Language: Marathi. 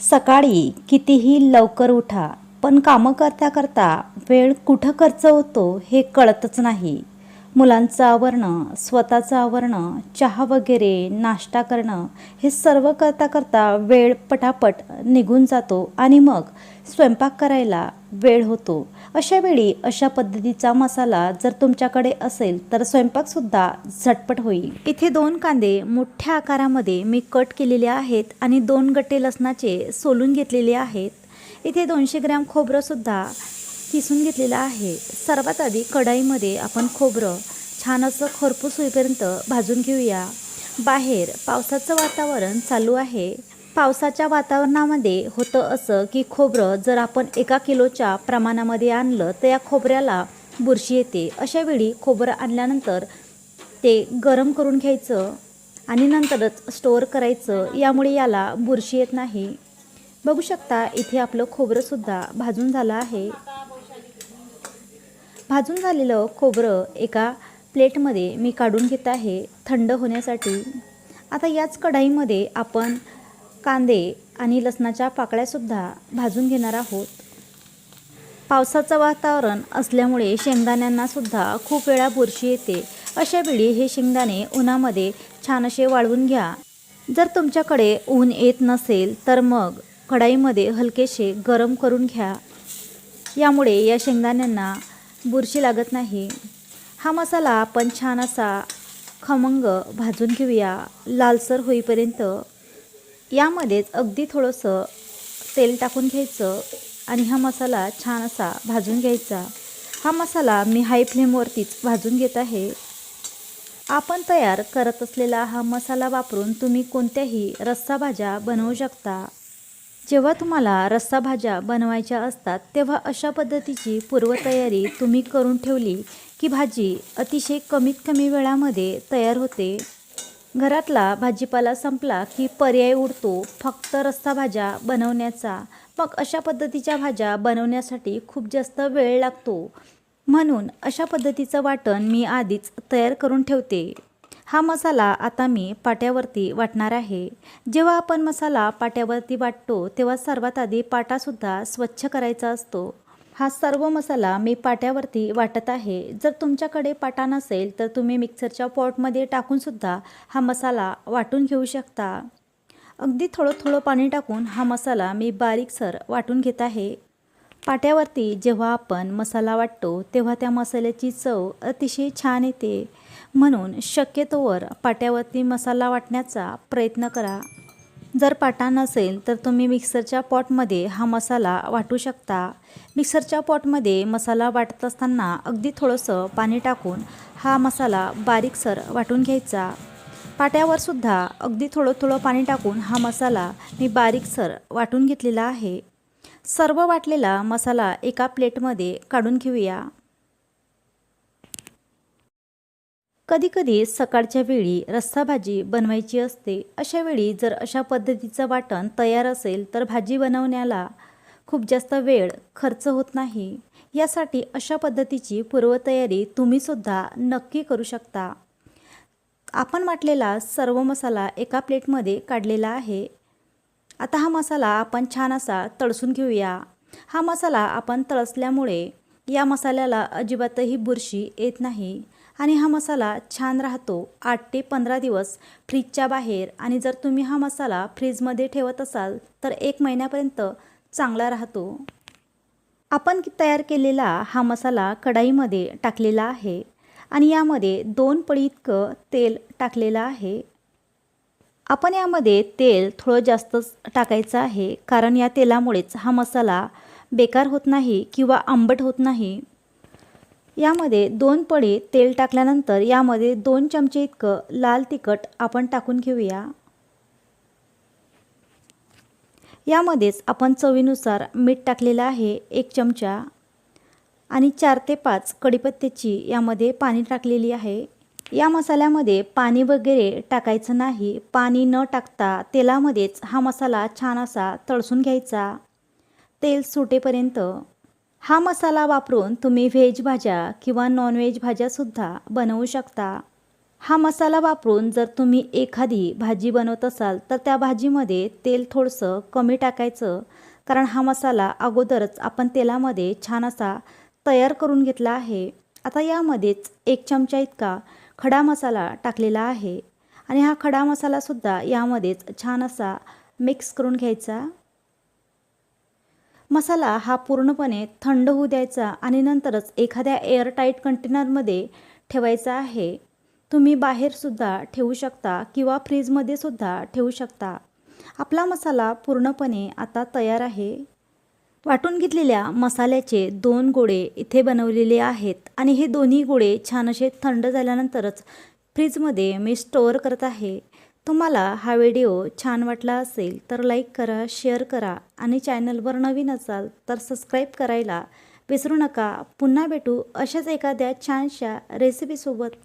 सकाळी कितीही लवकर उठा पण कामं करता करता वेळ कुठं खर्च होतो हे कळतच नाही. मुलांचं आवरणं स्वतःचं आवरणं चहा वगैरे नाश्ता करणं हे सर्व करता करता वेळ पटापट निघून जातो आणि मग स्वयंपाक करायला वेळ होतो. अशा वेळी अशा पद्धतीचा मसाला जर तुमच्याकडे असेल तर स्वयंपाकसुद्धा झटपट होईल. इथे दोन कांदे मोठ्या आकारामध्ये मी कट केलेले आहेत आणि दोन गट्टे लसणाचे सोलून घेतलेले आहेत. इथे दोनशे ग्रॅम खोबरंसुद्धा किसून घेतलेलं आहे. सर्वात आधी कढाईमध्ये आपण खोबरं छान असं खरपूस होईपर्यंत भाजून घेऊया. बाहेर पावसाचं वातावरण चालू आहे. पावसाच्या वातावरणामध्ये होतं असं की खोबरं जर आपण एका किलोच्या प्रमाणामध्ये आणलं तर या खोबऱ्याला बुरशी येते. अशावेळी खोबरं आणल्यानंतर ते गरम करून घ्यायचं आणि नंतरच स्टोअर करायचं. यामुळे याला बुरशी येत नाही. बघू शकता इथे आपलं खोबरंसुद्धा भाजून झालं आहे. भाजून झालेलं खोबरं एका प्लेटमध्ये मी काढून घेत आहे थंड होण्यासाठी. आता याच कढाईमध्ये आपण कांदे आणि लसणाच्या पाकळ्यासुद्धा भाजून घेणार आहोत. पावसाचं वातावरण असल्यामुळे शेंगदाण्यांनासुद्धा खूप वेळा बुरशी येते. अशा वेळी हे शेंगदाणे उन्हामध्ये छान असे वाळवून घ्या. जर तुमच्याकडे ऊन येत नसेल तर मग कढाईमध्ये हलकेसे गरम करून घ्या. यामुळे या शेंगदाण्यांना बुरशी लागत नाही. हा मसाला आपण छान असा खमंग भाजून घेऊया. लालसर होईपर्यंत यामध्येच अगदी थोडंसं तेल टाकून घ्यायचं आणि हा मसाला छान असा भाजून घ्यायचा. हा मसाला मी हाय फ्लेमवरतीच भाजून घेत आहे. आपण तयार करत असलेला हा मसाला वापरून तुम्ही कोणत्याही रस्सा भाज्या बनवू शकता. जेव्हा तुम्हाला रस्सा भाज्या बनवायच्या असतात तेव्हा अशा पद्धतीची पूर्वतयारी तुम्ही करून ठेवली की भाजी अतिशय कमीत कमी वेळामध्ये तयार होते. घरातला भाजीपाला संपला की पर्याय उरतो फक्त रस्ता भाज्या बनवण्याचा. मग अशा पद्धतीच्या भाज्या बनवण्यासाठी खूप जास्त वेळ लागतो. म्हणून अशा पद्धतीचं वाटण मी आधीच तयार करून ठेवते. हा मसाला आता मी पाट्यावरती वाटणार आहे. जेव्हा आपण मसाला पाट्यावरती वाटतो तेव्हा सर्वात आधी पाटासुद्धा स्वच्छ करायचा असतो. हा सर्व मसाला मी पाट्यावरती वाटत आहे. जर तुमच्याकडे पाटा नसेल तर तुम्ही मिक्सरच्या पॉटमध्ये टाकूनसुद्धा हा मसाला वाटून घेऊ शकता. अगदी थोडं थोडं पाणी टाकून हा मसाला मी बारीकसर वाटून घेत आहे. पाट्यावरती जेव्हा आपण मसाला वाटतो तेव्हा त्या मसाल्याची चव अतिशय छान येते. म्हणून शक्यतोवर पाट्यावरती मसाला वाटण्याचा प्रयत्न करा. जर पाटा नसेल तर तुम्ही मिक्सरच्या पॉटमध्ये हा मसाला वाटू शकता. मिक्सरच्या पॉटमध्ये मसाला वाटत असताना अगदी थोडंसं पाणी टाकून हा मसाला बारीकसर वाटून घ्यायचा. पाट्यावर सुद्धा अगदी थोडं थोडं पाणी टाकून हा मसाला मी बारीकसर वाटून घेतलेला आहे. सर्व वाटलेला मसाला एका प्लेटमध्ये काढून घेऊया. कधीकधी सकाळच्या वेळी रस्सा भाजी बनवायची असते. अशा वेळी जर अशा पद्धतीचं वाटण तयार असेल तर भाजी बनवण्याला खूप जास्त वेळ खर्च होत नाही. यासाठी अशा पद्धतीची पूर्वतयारी तुम्हीसुद्धा नक्की करू शकता. आपण वाटलेला सर्व मसाला एका प्लेटमध्ये काढलेला आहे. आता हा मसाला आपण छान असा तळसून घेऊया. हा मसाला आपण तळसल्यामुळे या मसाल्याला अजिबातही बुरशी येत नाही. आणि हा मसाला छान राहतो. आठ ते पंधरा दिवस फ्रीजच्या बाहेर आणि जर तुम्ही हा मसाला फ्रीजमध्ये ठेवत असाल तर एक महिन्यापर्यंत चांगला राहतो. आपण तयार केलेला हा मसाला कढाईमध्ये टाकलेला आहे आणि यामध्ये दोन पळी इतकं तेल टाकलेलं आहे. आपण यामध्ये तेल थोडं जास्तच टाकायचं आहे कारण या तेलामुळेच हा मसाला बेकार होत नाही किंवा आंबट होत नाही. यामध्ये दोन पळी तेल टाकल्यानंतर यामध्ये दोन चमचे इतकं लाल तिखट आपण टाकून घेऊया. यामध्येच आपण चवीनुसार मीठ टाकलेलं आहे एक चमचा आणि चार ते पाच कडीपत्त्याची यामध्ये पाणी टाकलेली आहे. या मसाल्यामध्ये पाणी वगैरे टाकायचं नाही. पाणी न टाकता तेलामध्येच हा मसाला छान असा तळसून घ्यायचा. तेल सुटेपर्यंत हा मसाला वापरून तुम्ही व्हेज भाज्या किंवा नॉनव्हेज भाज्यासुद्धा बनवू शकता. हा मसाला वापरून जर तुम्ही एखादी भाजी बनवत असाल तर त्या भाजीमध्ये तेल थोडंसं कमी टाकायचं. कारण हा मसाला अगोदरच आपण तेलामध्ये छान असा तयार करून घेतला आहे. आता यामध्येच एक चमचा इतका खडा मसाला टाकलेला आहे. आणि हा खडा मसालासुद्धा यामध्येच छान असा मिक्स करून घ्यायचा. मसाला हा पूर्णपणे थंड होऊ द्यायचा आणि नंतरच एखाद्या एअरटाईट कंटेनरमध्ये ठेवायचा आहे. तुम्ही बाहेरसुद्धा ठेवू शकता किंवा फ्रीजमध्ये सुद्धा ठेवू शकता. आपला मसाला पूर्णपणे आता तयार आहे. वाटून घेतलेल्या मसाल्याचे दोन गोळे इथे बनवलेले आहेत आणि हे दोन्ही गोळे छान असे थंड झाल्यानंतरच फ्रीजमध्ये मी स्टोअर करत आहे. तुम्हाला हा व्हिडिओ छान वाटला असेल तर लाईक करा शेअर करा आणि चॅनलवर नवीन असाल तर सबस्क्राईब करायला विसरू नका. पुन्हा भेटू अशाच एखाद्या छानशा रेसिपीसोबत.